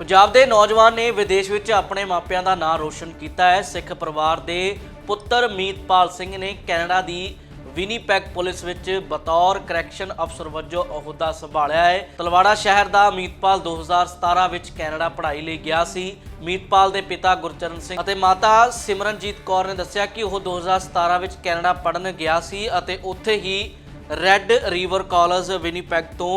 ਪੰਜਾਬ ਦੇ ਨੌਜਵਾਨ ਨੇ ਵਿਦੇਸ਼ ਵਿੱਚ ਆਪਣੇ ਮਾਪਿਆਂ ਦਾ ਨਾਂ ਰੋਸ਼ਨ ਕੀਤਾ ਹੈ। ਸਿੱਖ ਪਰਿਵਾਰ ਦੇ ਪੁੱਤਰ ਮੀਤਪਾਲ ਸਿੰਘ ਨੇ ਕੈਨੇਡਾ ਦੀ ਵਿਨੀਪੈਗ ਪੁਲਿਸ ਵਿੱਚ ਬਤੌਰ ਕਰੈਕਸ਼ਨ ਅਫਸਰ ਵਜੋਂ ਅਹੁਦਾ ਸੰਭਾਲਿਆ ਹੈ। ਤਲਵਾੜਾ ਸ਼ਹਿਰ ਦਾ ਮੀਤਪਾਲ 2017 ਵਿੱਚ ਕੈਨੇਡਾ ਪੜ੍ਹਾਈ ਲਈ ਗਿਆ ਸੀ। ਮੀਤਪਾਲ ਦੇ ਪਿਤਾ ਗੁਰਚਰਨ ਸਿੰਘ ਅਤੇ ਮਾਤਾ ਸਿਮਰਨਜੀਤ ਕੌਰ ਨੇ ਦੱਸਿਆ ਕਿ ਉਹ 2017 ਵਿੱਚ ਕੈਨੇਡਾ ਪੜ੍ਹਨ ਗਿਆ ਸੀ ਅਤੇ ਉੱਥੇ ਹੀ ਰੈੱਡ ਰਿਵਰ ਕਾਲਜ ਵਿਨੀਪੈਗ ਤੋਂ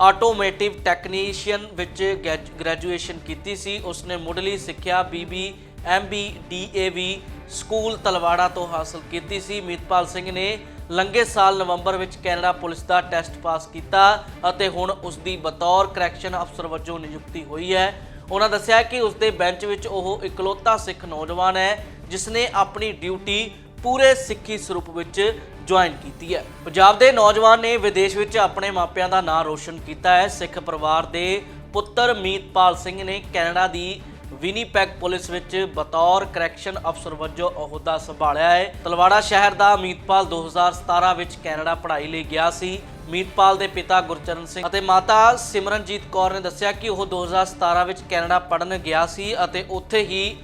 ਆਟੋਮੇਟਿਵ ਟੈਕਨੀਸ਼ੀਅਨ ਵਿੱਚ ਗ੍ਰੈਜ- ਗ੍ਰੈਜੂਏਸ਼ਨ ਕੀਤੀ ਸੀ। ਉਸਨੇ ਮੁੱਢਲੀ ਸਿੱਖਿਆ ਬੀਬੀ ਐਮਬੀ ਡੀਏਵੀ ਸਕੂਲ ਤਲਵਾੜਾ ਤੋਂ ਹਾਸਲ ਕੀਤੀ ਸੀ। ਮੀਤਪਾਲ ਸਿੰਘ ਨੇ ਲੰਘੇ ਸਾਲ ਨਵੰਬਰ ਵਿੱਚ ਕੈਨੇਡਾ ਪੁਲਿਸ ਦਾ ਟੈਸਟ ਪਾਸ ਕੀਤਾ ਅਤੇ ਹੁਣ ਉਸ ਦੀ ਬਤੌਰ ਕਰੈਕਸ਼ਨ ਅਫਸਰ ਵਜੋਂ ਨਿਯੁਕਤੀ ਹੋਈ ਹੈ। ਉਹਨਾਂ ਦੱਸਿਆ ਕਿ ਉਸ ਦੇ ਬੈਂਚ ਵਿੱਚ ਉਹ ਇਕਲੌਤਾ ਸਿੱਖ ਨੌਜਵਾਨ ਹੈ ਜਿਸ ਨੇ ਆਪਣੀ ਡਿਊਟੀ ਪੂਰੇ ਸਿੱਖੀ ਸਰੂਪ ਵਿੱਚ ਜੁਆਇਨ ਕੀਤੀ ਹੈ। ਪੰਜਾਬ ਦੇ ਨੌਜਵਾਨ ਨੇ ਵਿਦੇਸ਼ ਵਿੱਚ ਆਪਣੇ ਮਾਪਿਆਂ ਦਾ ਨਾਂ ਰੋਸ਼ਨ ਕੀਤਾ ਹੈ। ਸਿੱਖ ਪਰਿਵਾਰ ਦੇ ਪੁੱਤਰ ਮੀਤਪਾਲ ਸਿੰਘ ਨੇ ਕੈਨੇਡਾ ਦੀ ਵਿਨੀਪੈਗ ਪੁਲਿਸ ਵਿੱਚ ਬਤੌਰ ਕਰੈਕਸ਼ਨ ਅਫਸਰ ਵਜੋਂ ਅਹੁਦਾ ਸੰਭਾਲਿਆ ਹੈ। ਤਲਵਾੜਾ ਸ਼ਹਿਰ ਦਾ ਮੀਤਪਾਲ 2017 ਵਿੱਚ ਕੈਨੇਡਾ ਪੜ੍ਹਾਈ ਲਈ ਗਿਆ ਸੀ। ਮੀਤਪਾਲ ਦੇ ਪਿਤਾ ਗੁਰਚਰਨ ਸਿੰਘ ਅਤੇ ਮਾਤਾ ਸਿਮਰਨਜੀਤ ਕੌਰ ਨੇ ਦੱਸਿਆ ਕਿ ਉਹ 2017 ਵਿੱਚ ਕੈਨੇਡਾ ਪੜ੍ਹਨ ਗਿਆ ਸੀ ਅਤੇ ਉੱਥੇ ਹੀ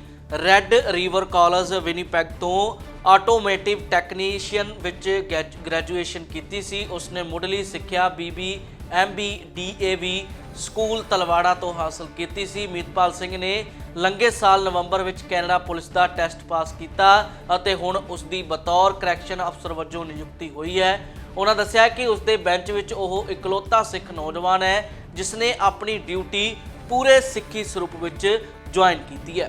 ਰੈੱਡ ਰਿਵਰ ਕਾਲਜ ਵਿਨੀਪੈਗ ਤੋਂ ਆਟੋਮੇਟਿਵ ਟੈਕਨੀਸ਼ੀਅਨ ਵਿੱਚ ਗ੍ਰੈਜ- ਗ੍ਰੈਜੂਏਸ਼ਨ ਕੀਤੀ ਸੀ। ਉਸਨੇ ਮੁੱਢਲੀ ਸਿੱਖਿਆ ਬੀਬੀ ਐਮਬੀ ਡੀਏਵੀ ਸਕੂਲ ਤਲਵਾੜਾ ਤੋਂ ਹਾਸਲ ਕੀਤੀ ਸੀ। ਮੀਤਪਾਲ ਸਿੰਘ ਨੇ ਲੰਘੇ ਸਾਲ ਨਵੰਬਰ ਵਿੱਚ ਕੈਨੇਡਾ ਪੁਲਿਸ ਦਾ ਟੈਸਟ ਪਾਸ ਕੀਤਾ ਅਤੇ ਹੁਣ ਉਸ ਦੀ ਬਤੌਰ ਕਰੈਕਸ਼ਨ ਅਫਸਰ ਵਜੋਂ ਨਿਯੁਕਤੀ ਹੋਈ ਹੈ। ਉਹਨਾਂ ਦੱਸਿਆ ਕਿ ਉਸ ਦੇ ਬੈਂਚ ਵਿੱਚ ਉਹ ਇਕਲੌਤਾ ਸਿੱਖ ਨੌਜਵਾਨ ਹੈ ਜਿਸ ਨੇ ਆਪਣੀ ਡਿਊਟੀ ਪੂਰੇ ਸਿੱਖੀ ਸਰੂਪ ਵਿੱਚ ਜੁਆਇਨ ਕੀਤੀ ਹੈ।